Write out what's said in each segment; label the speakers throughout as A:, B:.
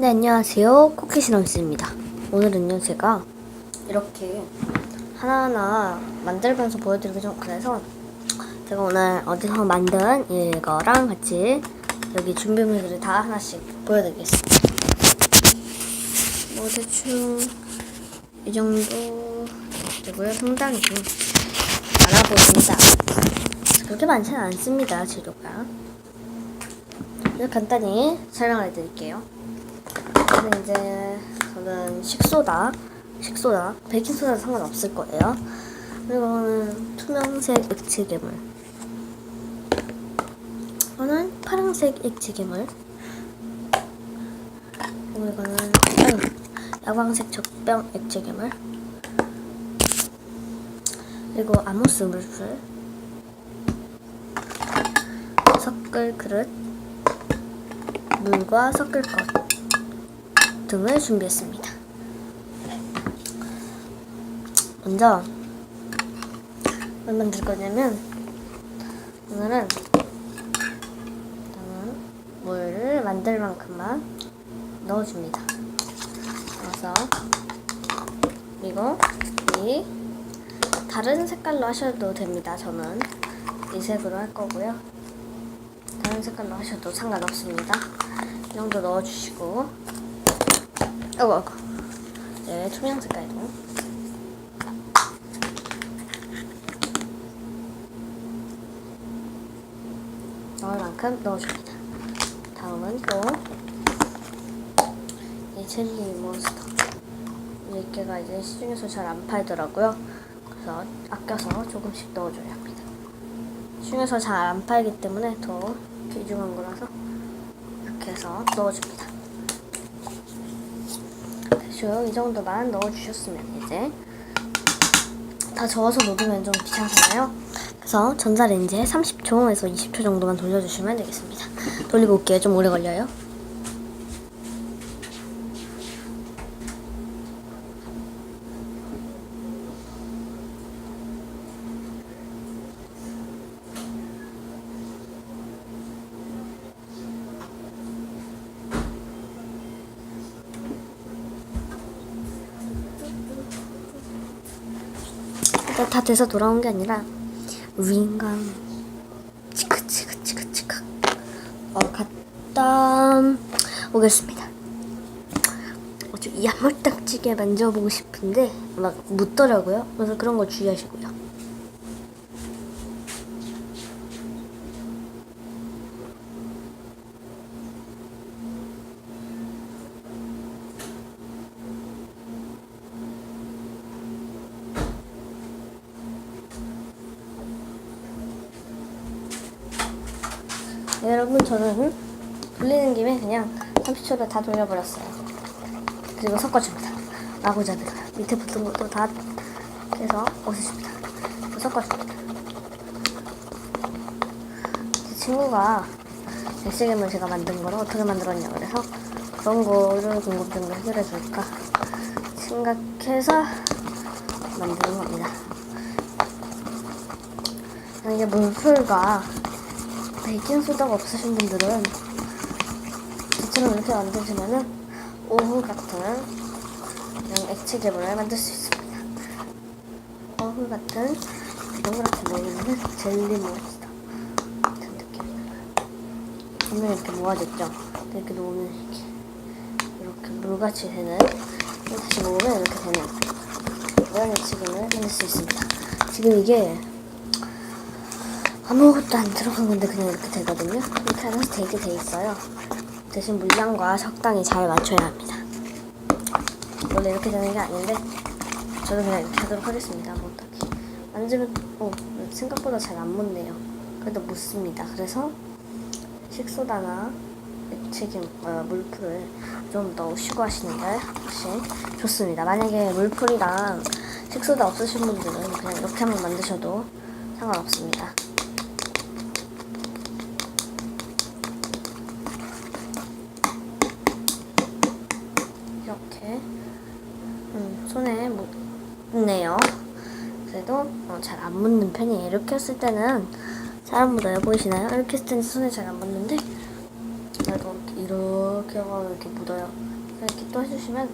A: 네, 안녕하세요. 쿠키시럼스입니다. 오늘은요, 제가 이렇게 하나하나 만들면서 보여드리기 좀 그래서 제가 오늘 어디서 만든 이거랑 같이 여기 준비물들을 다 하나씩 보여드리겠습니다. 뭐 대충 이 정도 되고요. 상당히 좀 많아 보입니다. 그렇게 많지는 않습니다, 재료가. 간단히 설명을 해드릴게요. 저는 이제 저는 식소다, 식소다, 베이킹소다 상관없을 거예요. 그리고는 투명색 액체 괴물. 이거는 파란색 액체 괴물. 이거는 아유, 야광색 적병 액체 괴물. 그리고 아모스 물풀. 섞을 그릇. 물과 섞을 것. 등을 준비했습니다. 먼저 뭘 만들 거냐면 오늘은 일단은 물을 만들 만큼만 넣어줍니다. 넣어서 그리고 이 다른 색깔로 하셔도 됩니다. 저는 이 색으로 할 거고요. 다른 색깔로 하셔도 상관없습니다. 이 정도 넣어주시고 어구 어구 네 투명 색깔도 넣을 만큼 넣어줍니다. 다음은 또이 젤리 몬스터. 이 개가 이제 시중에서 잘 안 팔더라고요. 그래서 아껴서 조금씩 넣어줘야 합니다. 시중에서 잘 안 팔기 때문에 더 귀중한 거라서 이렇게 해서 넣어줍니다 대충 이 정도만 넣어주셨으면 이제 다 저어서 녹이면 좀 귀찮잖아요. 그래서 전자레인지에 30초에서 20초 정도만 돌려주시면 되겠습니다. 돌리고 올게요. 좀 오래 걸려요. 다 돼서 돌아온 게 아니라 윙강 치크치크치크치크 어 갔다 오겠습니다. 어, 좀 야물딱지게 만져보고 싶은데 막 묻더라고요. 그래서 그런 거 주의하시고요. 네, 여러분 저는 돌리는 김에 그냥 30초를 다 돌려버렸어요. 그리고 섞어줍니다. 마구잡이 밑에 붙은 것도 다 해서 없애줍니다. 섞어줍니다. 제 친구가 엑스겜을 제가 만든 거를 어떻게 만들었냐 그래서 그런 거를 궁금증을 해결해 줄까 생각해서 만드는 겁니다. 이게 물풀과 베이킹 소다가 없으신 분들은 저처럼 이렇게 만드시면은 오후 같은 그냥 액체 괴물을 만들 수 있습니다. 오후 같은 동그랗게 모이는 젤리 몬스터 같은 느낌이에요. 오늘 이렇게 모아졌죠? 이렇게 놓으면 이렇게 이렇게 물같이 되는 다시 모으면 이렇게 되는 액체 괴물을 만들 수 있습니다. 지금 이게 아무것도 안 들어간 건데 그냥 이렇게 되거든요. 이렇게 하면서 되게 돼 있어요. 대신 물량과 적당히 잘 맞춰야 합니다. 원래 이렇게 되는 게 아닌데 저는 그냥 이렇게 하도록 하겠습니다. 뭐 어떻게 만지면 어, 생각보다 잘 안 묻네요. 그래도 묻습니다. 그래서 식소다나 액체균 어, 물풀을 좀 넣으시고 하시는 게 훨씬 좋습니다. 만약에 물풀이랑 식소다 없으신 분들은 그냥 이렇게 한번 만드셔도 상관없습니다. 이렇게 음, 손에 묻네요. 그래도 어, 잘안 묻는 편이에요. 이렇게 했을 때는 잘 안 묻어요. 보이시나요? 이렇게 했을 때는 손에 잘 안 묻는데 그래도 이렇게 하면 이렇게 묻어요. 이렇게 또 해주시면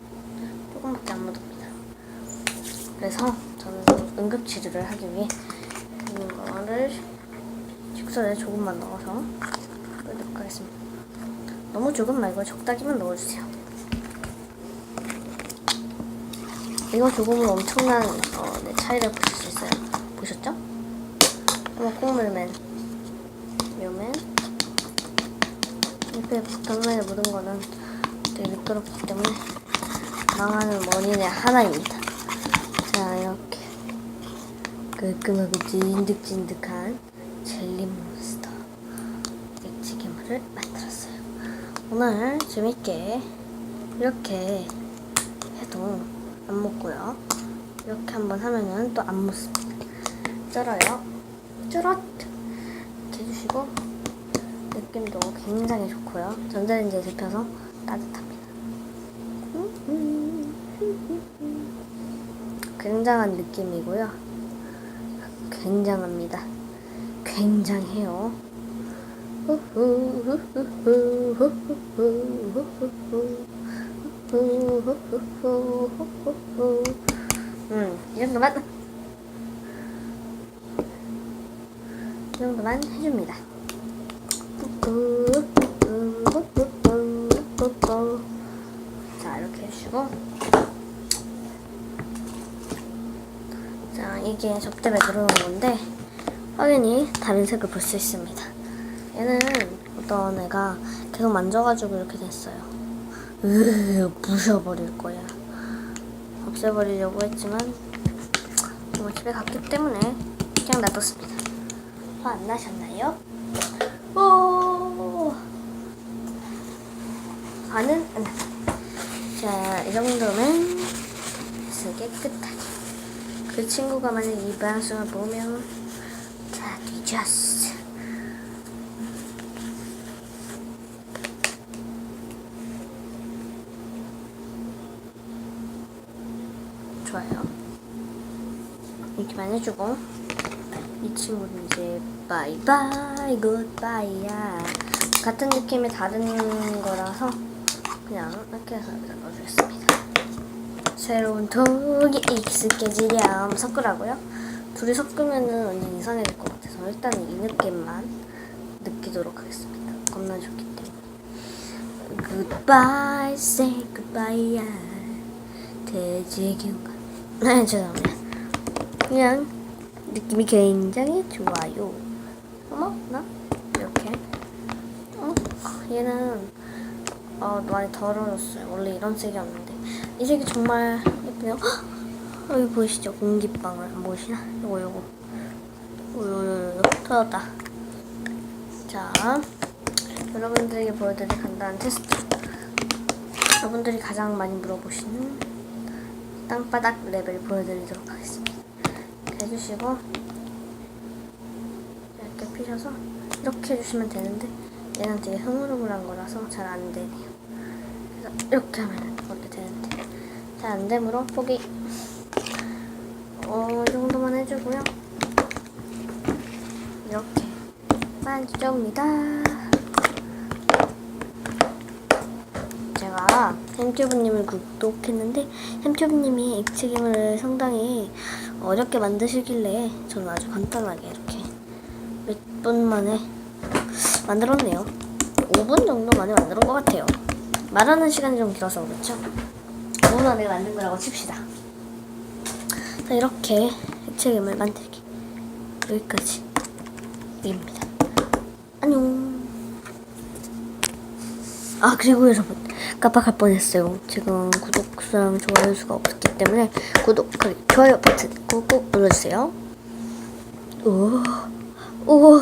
A: 조금밖에 안 묻습니다. 그래서 저는 응급 치료를 하기 위해 이거를 식초에 조금만 넣어서 넣도록 하겠습니다. 너무 조금 말고 적당히만 넣어주세요. 이거 조금은 엄청난 어, 네, 차이를 보실 수 있어요. 보셨죠? 한번 콩물맨, 묘맨, 옆에 벽면에 묻은 거는 되게 미끄럽기 때문에 망하는 원인의 하나입니다. 자 이렇게 깔끔하고 찐득찐득한 젤리 몬스터 액체괴물을 만들었어요. 오늘 재밌게 이렇게 해도 안 먹고요. 이렇게 한번 하면은 또안 먹습니다. 쩔어요. 쩔었! 이렇게 해주시고 느낌도 굉장히 좋고요. 전자레인지에 데펴서 따뜻합니다. 굉장한 느낌이고요. 굉장합니다. 굉장해요. 음, 이 정도만 이 정도만 해줍니다. 자 이렇게 해주시고 자 이게 접대에 들어오는 건데 확연히 다른 색을 볼 수 있습니다. 얘는 어떤 애가 계속 만져가지고 이렇게 됐어요. 으 부셔버릴 거야. 없애버리려고 했지만 뭐 집에 갔기 때문에 그냥 놔뒀습니다. 화 안 나셨나요? 오 화는 안 났습니다. 자, 이 정도면 쓰게 끝하게. 그 친구가 만약 이 방송을 보면 다 뒤졌어. 좋아요. 이렇게만 해주고 이 친구는 이제 바이바이 굿바이야 같은 느낌이 다른 거라서 그냥 이렇게 해서 넣어주겠습니다. 새로운 독이 익숙해지렴 섞으라고요? 둘이 섞으면은 완전 이상해질 것 같아서 일단 이 느낌만 느끼도록 하겠습니다. 겁나 좋기 때문에. Goodbye, say goodbye야. 돼지경관. 네, 죄송합니다. 그냥 느낌이 굉장히 좋아요. 어머, 나 이렇게. 어, 얘는 어 많이 더러워졌어요. 원래 이런 색이었는데 이 색이 정말 예쁘네요. 헉! 여기 보이시죠? 공기방울 안 보이시나? 요거 요거. 요요요요 터졌다. 자, 여러분들에게 보여드릴 간단한 테스트. 여러분들이 가장 많이 물어보시는 땅바닥 랩을 보여드리도록 하겠습니다. 이렇게 해주시고 이렇게 피셔서 이렇게 해주시면 되는데 얘는 되게 흐물흐물한 거라서 잘 안 되네요. 그래서 이렇게 하면 원래 되는데 잘 안 되므로 포기. 어, 이 정도만 해주고요. 이렇게 만져옵니다. 햄튜브님을 구독했는데 햄튜브님이 액체괴물을 상당히 어렵게 만드시길래 저는 아주 간단하게 이렇게 몇 분 만에 만들었네요. 5분 정도 만에 만든 것 같아요. 말하는 시간이 좀 길어서 그렇죠? 5분 만에 만든 거라고 칩시다. 자, 이렇게 액체괴물 만들기 여기까지입니다. 안녕. 아 그리고 여러분 깜빡할 뻔했어요. 지금 구독 수랑 좋아요 수가 없기 때문에 구독 그리고 좋아요 버튼 꾹꾹 눌러주세요. 오, 오,